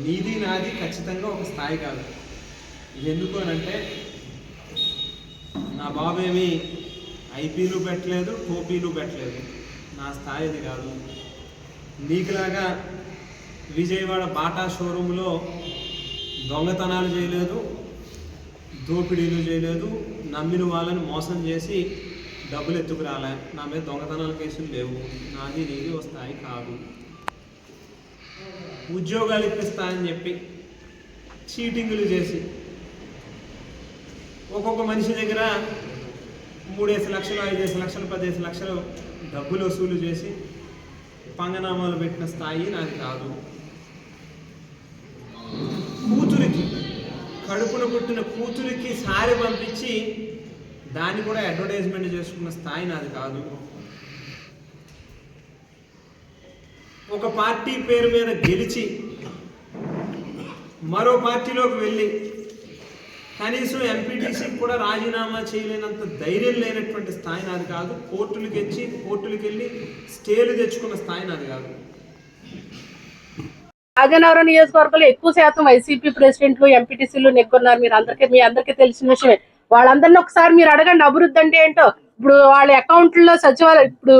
నీది నాది ఖచ్చితంగా ఒక స్థాయి కాదు. ఎందుకు అని అంటే నా బాబేమి ఐపీలు పెట్టలేదు టోపీలు పెట్టలేదు. నా స్థాయి అది కాదు. నీకులాగా విజయవాడ బాటా షోరూంలో దొంగతనాలు చేయలేదు దోపిడీలు చేయలేదు నమ్మిన వాళ్ళని మోసం చేసి డబ్బులు ఎత్తుకురాలే నా మీద దొంగతనాల కేసులు లేవు. నాది నీది వస్తాయి స్థాయి కాదు. ఉద్యోగాలు ఇప్పిస్తా అని చెప్పి చీటింగులు చేసి ఒక్కొక్క మనిషి దగ్గర మూడేసి లక్షలు ఐదేసి లక్షలు పదేసి లక్షలు డబ్బులు వసూలు చేసి పంగనామాలు పెట్టిన స్థాయి నాకు కాదు. కూతురికి కడుపున పుట్టిన కూతురికి సారి పంపించి దాన్ని కూడా అడ్వర్టైజ్మెంట్ చేసుకున్న స్థాయి నాది కాదు. ఒక పార్టీ పేరు మీద గెలిచి మరో పార్టీలోకి వెళ్ళి కనీసం ఎంపీటీసీకి కూడా రాజీనామా చేయలేనంత ధైర్యం లేనటువంటి స్థాయి నాది కాదు. కోర్టులకు వచ్చి కోర్టులకు వెళ్ళి స్టేలు తెచ్చుకున్న స్థాయి నాది కాదు. రాజనగరం నియోజకవర్గంలో ఎక్కువ శాతం వైసీపీ ప్రెసిడెంట్లు ఎంపీటీసీలు నెగ్గున్నారు. మీరు అందరికీ మీ అందరికీ తెలిసిన విషయమే. వాళ్ళందరినీ ఒకసారి మీరు అడగండి అభివృద్ధి అంటే ఏంటో? ఇప్పుడు వాళ్ళ అకౌంట్లో సచివాలయం ఇప్పుడు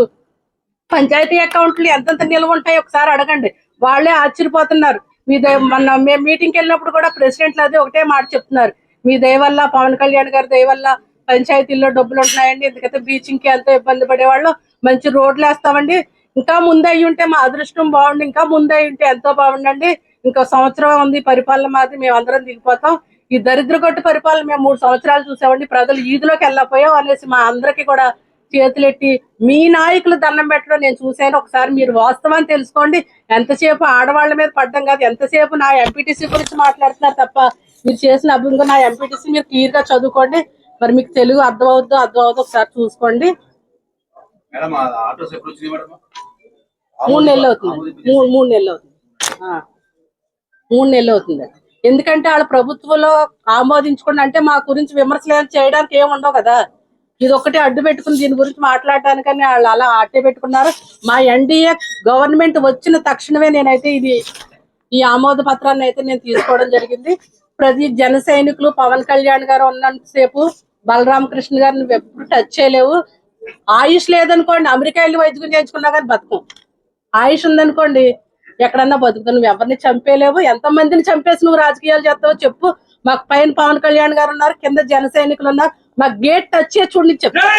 పంచాయతీ అకౌంట్లు ఎంతెంత నిల్వ ఉంటాయో ఒకసారి అడగండి. వాళ్ళే ఆశ్చర్యపోతున్నారు. మీ దయ మొన్న మేము మీటింగ్కి వెళ్ళినప్పుడు కూడా ప్రెసిడెంట్లు అదే ఒకటే మాట చెప్తున్నారు. మీ దయ వల్ల పవన్ కళ్యాణ్ గారి దయ వల్ల పంచాయతీల్లో డబ్బులు ఉంటున్నాయండి. ఎందుకంటే బీచింగ్కి ఎంతో ఇబ్బంది పడేవాళ్ళు. మంచి రోడ్లు వేస్తామండి. ఇంకా ముందే ఉంటే మా అదృష్టం బాగుండి. ఇంకా ముందే ఉంటే ఎంతో బాగుండండి. ఇంకో సంవత్సరం ఉంది పరిపాలన మాది. మేము అందరం దిగిపోతాం. ఈ దరిద్ర కొట్టు పరిపాలన మేము మూడు సంవత్సరాలు చూసామండి. ప్రజలు ఈదులోకి వెళ్ళపోయాం అనేసి మా అందరికీ కూడా చేతులెట్టి మీ నాయకులు దండం పెట్టడం నేను చూశాను. ఒకసారి మీరు వాస్తవాన్ని తెలుసుకోండి. ఎంతసేపు ఆడవాళ్ళ మీద పడ్డం కాదు ఎంతసేపు నా ఎంపీటీసీ గురించి మాట్లాడుతున్నారు తప్ప మీరు చేసిన అభివృద్ధి నా ఎంపీటీసీ మీరు క్లియర్గా చదువుకోండి. మరి మీకు తెలుగు అర్థం అవుద్దో అర్థం అవుతుందో ఒకసారి చూసుకోండి. మేడం నెలలు అవుతుంది. మూడు నెలలు అవుతుంది. మూడు నెలలు అవుతుంది. ఎందుకంటే వాళ్ళ ప్రభుత్వంలో ఆమోదించుకోండి అంటే మా గురించి విమర్శలు చేయడానికి ఏమి ఉండవు కదా. ఇది ఒకటి అడ్డు పెట్టుకుని దీని గురించి మాట్లాడటానికని వాళ్ళు అలా ఆటే పెట్టుకున్నారు. మా ఎన్డీఏ గవర్నమెంట్ వచ్చిన తక్షణమే నేనైతే ఇది ఈ ఆమోద పత్రాన్ని అయితే నేను తీసుకోవడం జరిగింది. ప్రతి జన సైనికులు పవన్ కళ్యాణ్ గారు ఉన్నంతసేపు బలరామకృష్ణ గారిని నువ్వు ఎప్పుడు టచ్ చేయలేవు. ఆయుష్ లేదనుకోండి అమెరికా వెళ్ళి వైద్యం చేయించుకున్నా కానీ బతుకం. ఆయుష్ ఉందనుకోండి ఎక్కడన్నా బతుకుతావు నువ్వు ఎవరిని చంపేలేవు. ఎంత మందిని చంపేసి నువ్వు రాజకీయాలు చేస్తావో చెప్పు. మాకు పైన పవన్ కళ్యాణ్ గారు ఉన్నారు కింద జన సైనికులు ఉన్నారు. మా గేట్ టచ్ చేసి చూడండి చెప్తాను